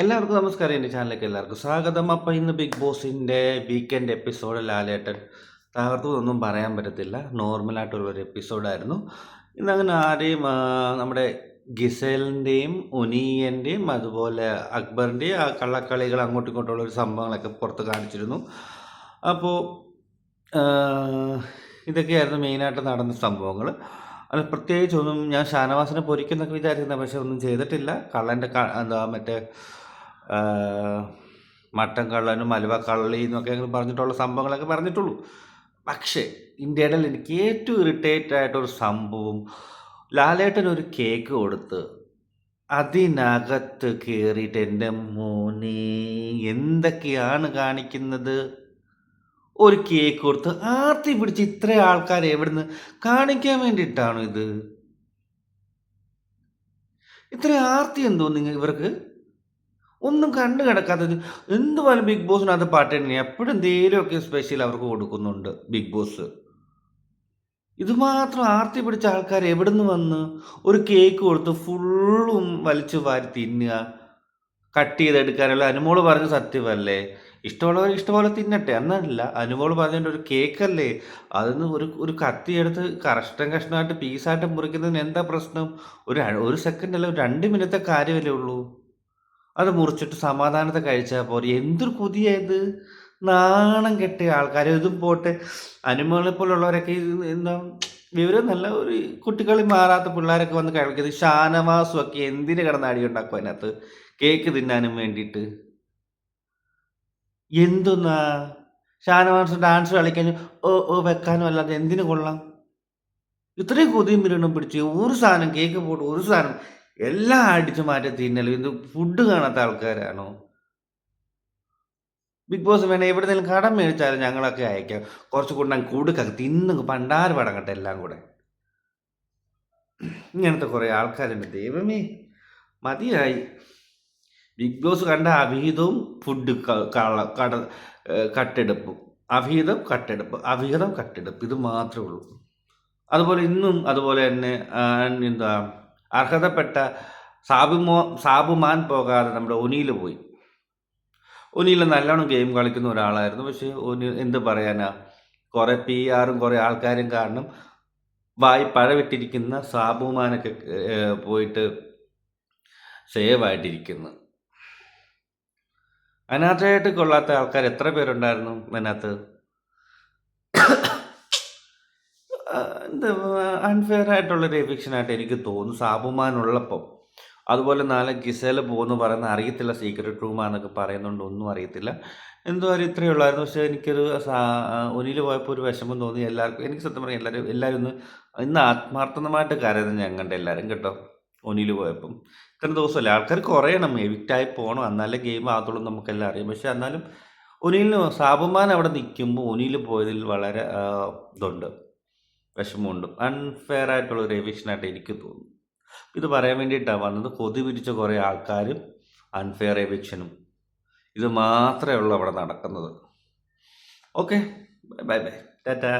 എല്ലാവർക്കും നമസ്കാരം. എന്റെ ചാനലിലേക്ക് എല്ലാവർക്കും സ്വാഗതം. അപ്പോൾ ഇന്ന് ബിഗ് ബോസിന്റെ വീക്കെൻഡ് എപ്പിസോഡ് ലാലേട്ടൻ തകർത്തു ഒന്നും പറയാൻ പറ്റത്തില്ല. നോർമലായിട്ടുള്ളൊരു എപ്പിസോഡായിരുന്നു ഇന്നങ്ങനെ ആരെയും നമ്മുടെ ഗിസേലിന്റെയും ഒനീയന്റെയും അതുപോലെ അക്ബറിന്റെയും ആ കള്ളക്കളികൾ അങ്ങോട്ടും ഇങ്ങോട്ടുള്ള ഒരു സംഭവങ്ങളൊക്കെ പുറത്ത് കാണിച്ചിരുന്നു. അപ്പോൾ ഇതൊക്കെയായിരുന്നു മെയിനായിട്ട് നടന്ന സംഭവങ്ങൾ. അത് പ്രത്യേകിച്ചൊന്നും ഞാൻ ഷാനവാസിനെ പൊരിക്കുന്നൊക്കെ വിചാരിക്കുന്നത് പക്ഷെ ഒന്നും ചെയ്തിട്ടില്ല. കള്ളന്റെ എന്താ മറ്റേ മട്ടൻ കള്ളനും അലുവ കള്ളി എന്നൊക്കെ പറഞ്ഞിട്ടുള്ള സംഭവങ്ങളൊക്കെ പറഞ്ഞിട്ടുള്ളൂ. പക്ഷേ ഇന്ത്യയുടെ എനിക്ക് ഏറ്റവും ഇറിറ്റേറ്റ് ആയിട്ടൊരു സംഭവം ലാലേട്ടൻ ഒരു കേക്ക് കൊടുത്ത് അതിനകത്ത് കയറിയിട്ട് എന്റെ മോനെ എന്തൊക്കെയാണ് കാണിക്കുന്നത്? ഒരു കേക്ക് കൊടുത്ത് ആർത്തി പിടിച്ച് ഇത്ര ആൾക്കാരെ എവിടുന്ന് കാണിക്കാൻ വേണ്ടിയിട്ടാണോ ഇത്? ഇത്ര ആർത്തി എന്തോ നിങ്ങൾ ഇവർക്ക് ഒന്നും കണ്ടു കിടക്കാത്തത്. എന്തുപോലെ ബിഗ് ബോസിനകത്ത് പാട്ട് തന്നെ എപ്പോഴും എന്തെങ്കിലുമൊക്കെ സ്പെഷ്യൽ അവർക്ക് കൊടുക്കുന്നുണ്ട് ബിഗ് ബോസ്. ഇതുമാത്രം ആർത്തി പിടിച്ച ആൾക്കാർ എവിടുന്ന് വന്ന് ഒരു കേക്ക് കൊടുത്ത് ഫുള്ളും വലിച്ചു വാരി തിന്നുക കട്ട് ചെയ്തെടുക്കാനുള്ള അനുമോൾ പറഞ്ഞ സത്യമല്ലേ? ഇഷ്ടമുള്ളവർ ഇഷ്ടപോലെ തിന്നട്ടെ. എന്നല്ല അനുമോൾ പറഞ്ഞതിന്റെ ഒരു കേക്കല്ലേ അതിന് ഒരു ഒരു കത്തി എടുത്ത് കഷ്ടം കഷ്ണമായിട്ട് പീസായിട്ട് മുറിക്കുന്നതിന് എന്താ പ്രശ്നം? ഒരു ഒരു സെക്കൻഡ് അല്ല ഒരു രണ്ട് മിനിറ്റത്തെ കാര്യമല്ലേ ഉള്ളൂ. അത് മുറിച്ചിട്ട് സമാധാനത്തെ കഴിച്ചാൽ പോരെ. എന്തൊരു കൊതിയായത് നാണം കെട്ടിയ ആൾക്കാർ ഇതും പോട്ടെ. അനുമകളെ പോലുള്ളവരൊക്കെ എന്താ വിവരം നല്ല ഒരു കുട്ടികളി മാറാത്ത പിള്ളേരൊക്കെ വന്ന് കഴിക്കുന്നത് ഷാനവാസും ഒക്കെ എന്തിന് കിടന്ന് അടി ഉണ്ടാക്കും അതിനകത്ത്? കേക്ക് തിന്നാനും വേണ്ടിയിട്ട്. എന്തൊന്നാ? ഷാനവാസ് ഡാൻസ് കളിക്കാനും ഓ ഓ വെക്കാനും അല്ലാതെ എന്തിനു കൊള്ളാം? ഇത്രയും കൊതിയും മിരണം പിടിച്ച് ഒരു സാധനം കേക്ക് പോട്ട് ഒരു സാധനം എല്ലാം അടിച്ചു മാറ്റി തിന്നലും ഇത് ഫുഡ് കാണാത്ത ആൾക്കാരാണോ? ബിഗ് ബോസ് വേണേ എവിടെന്നെങ്കിലും കടം മേടിച്ചാലും ഞങ്ങളൊക്കെ അയക്കാം. കുറച്ച് കൊണ്ടാൽ കൊടുക്കാം തിന്നു പണ്ടാറ് പടങ്ങട്ടെ എല്ലാം കൂടെ. ഇങ്ങനത്തെ കുറേ ആൾക്കാരുണ്ട്. ദൈവമേ മതിയായി. ബിഗ് ബോസ് കണ്ട അവിഹിതവും ഫുഡ് കട കട്ടെടുപ്പും. അവിഹിതം കട്ടെടുപ്പ്. അവിഹിതം കട്ടെടുപ്പ്. ഇത് മാത്രമേ ഉള്ളൂ. അതുപോലെ ഇന്നും അതുപോലെ തന്നെ എന്താ അർഹതപ്പെട്ട സാബുമോ സാബുമാൻ പോകാതെ നമ്മുടെ ഒനിയിൽ പോയി. ഒനിയിൽ നല്ലോണം ഗെയിം കളിക്കുന്ന ഒരാളായിരുന്നു. പക്ഷേ ഒനി എന്ത് പറയാനാ? കുറേ പി ആറും കുറേ ആൾക്കാരും കാരണം വായി പഴവിട്ടിരിക്കുന്ന സാബുമാനൊക്കെ പോയിട്ട് സേവ് ആയിട്ടിരിക്കുന്നു. അതിനകത്തായിട്ട് കൊള്ളാത്ത ആൾക്കാർ എത്ര പേരുണ്ടായിരുന്നു അതിനകത്ത് ആ, എന്താ അൺഫെയർ ആയിട്ടുള്ളൊരു എഫിക്ഷനായിട്ട് എനിക്ക് തോന്നുന്നു. സാബുമാനുള്ളപ്പം അതുപോലെ നാളെ ഗിസേല പോകുന്നു പറയുന്ന അറിയത്തില്ല സീക്രട്ട് റൂമാന്നൊക്കെ പറയുന്നുണ്ട് ഒന്നും അറിയത്തില്ല. എന്തോ ഒരു ഇത്രയേ ഉള്ളായിരുന്നു. പക്ഷേ എനിക്കൊരു ഒനിയിൽ പോയപ്പോൾ ഒരു വിഷമം തോന്നി. എല്ലാവർക്കും എനിക്ക് സത്യം പറയാം എല്ലാവരും എല്ലാവരും ഒന്ന് ഇന്ന് ആത്മാർത്ഥമായിട്ട് കരയുന്നത് ഞാൻ കണ്ട എല്ലാവരും കേട്ടോ ഒനിയിൽ പോയപ്പം. ഇത്രയും ദിവസമല്ലേ? ആൾക്കാർ കുറയണം എവിക്റ്റായി പോകണം എന്നാലേ ഗെയിം ആകത്തുള്ളൂ നമുക്കെല്ലാം അറിയാം. പക്ഷേ എന്നാലും ഒനിലിന് സാബുമാൻ അവിടെ നിൽക്കുമ്പോൾ ഒനിയിൽ പോയതിൽ വളരെ ഇതുണ്ട്. വിഷമമുണ്ട്. അൺഫെയർ ആയിട്ടുള്ള ഒരു എവിക്ഷനായിട്ട് എനിക്ക് തോന്നുന്നു. ഇത് പറയാൻ വേണ്ടിയിട്ടാണ് വന്നത് കൊതി പിരിച്ച കുറേ ആൾക്കാരും അൺഫെയർ എവിക്ഷനും ഇത് മാത്രമേ ഉള്ളൂ അവിടെ നടക്കുന്നത്. Okay bye bye Tata